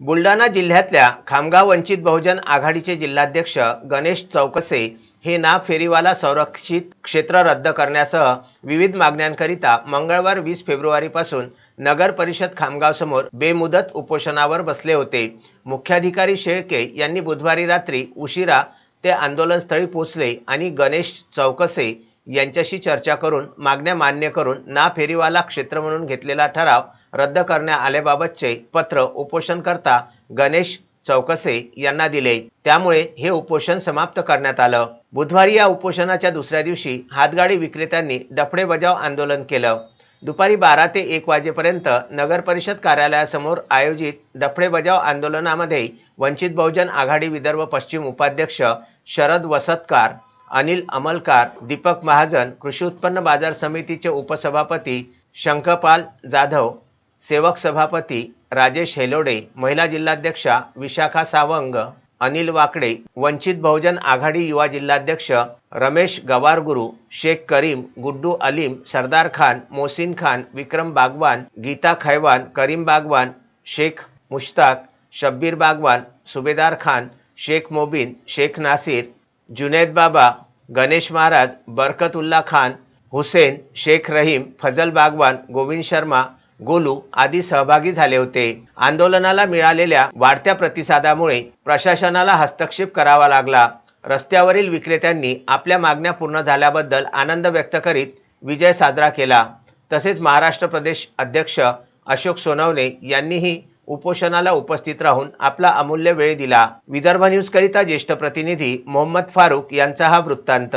बुलढाणा जिल्ह्यातल्या खामगाव वंचित बहुजन आघाडीचे जिल्हाध्यक्ष गणेश चौकसे हे ना फेरीवाला संरक्षित क्षेत्र रद्द करण्यासह विविध मागण्यांकरिता मंगळवार वीस फेब्रुवारीपासून नगर परिषद खामगावसमोर बेमुदत उपोषणावर बसले होते. मुख्याधिकारी शेळके यांनी बुधवारी रात्री उशिरा ते आंदोलनस्थळी पोहोचले आणि गणेश चौकसे यांच्याशी चर्चा करून मागण्या मान्य करून ना फेरीवाला क्षेत्र म्हणून घेतलेला ठराव रद्द करण्यात आल्याबाबतचे पत्र उपोषणकर्ता गणेश चौकसे यांना दिले. त्यामुळे हे उपोषण समाप्त करण्यात आलं. बुधवारी या उपोषणाच्या दुसऱ्या दिवशी हातगाडी विक्रेत्यांनी डफडे बजाव आंदोलन केलं. दुपारी बारा ते एक वाजेपर्यंत नगर परिषद कार्यालयासमोर आयोजित डफडे बजाव आंदोलनामध्ये वंचित बहुजन आघाडी विदर्भ पश्चिम उपाध्यक्ष शरद वसतकार अनिल अमलकार दीपक महाजन कृषी उत्पन्न बाजार समितीचे उपसभापती शंखपाल जाधव सेवक सभापती राजेश हेलोडे महिला जिल्हाध्यक्षा विशाखा सावंग अनिल वाकडे वंचित बहुजन आघाडी युवा जिल्हाध्यक्ष रमेश गवारगुरू शेख करीम गुड्डू अलीम सरदार खान मोहसिन खान विक्रम बागवान गीता खैवान करीम बागवान शेख मुश्ताक शब्बीर बागवान सुबेदार खान शेख मोबिन शेख नासिर जुनेद बाबा गणेश महाराज बरकतुल्ला खान हुसेन शेख रहीम फजल बागवान गोविंद शर्मा गोलू आदी सहभागी झाले होते. आंदोलनाला मिळालेल्या वाढत्या प्रतिसादामुळे प्रशासनाला हस्तक्षेप करावा लागला. रस्त्यावरील विक्रेत्यांनी आपल्या मागण्या पूर्ण झाल्याबद्दल आनंद व्यक्त करीत विजय साजरा केला. तसेच महाराष्ट्र प्रदेश अध्यक्ष अशोक सोनवणे यांनीही उपोषणाला उपस्थित राहून आपला अमूल्य वेळ दिला. विदर्भ न्यूज करिता ज्येष्ठ प्रतिनिधी मोहम्मद फारुक यांचा हा वृत्तांत.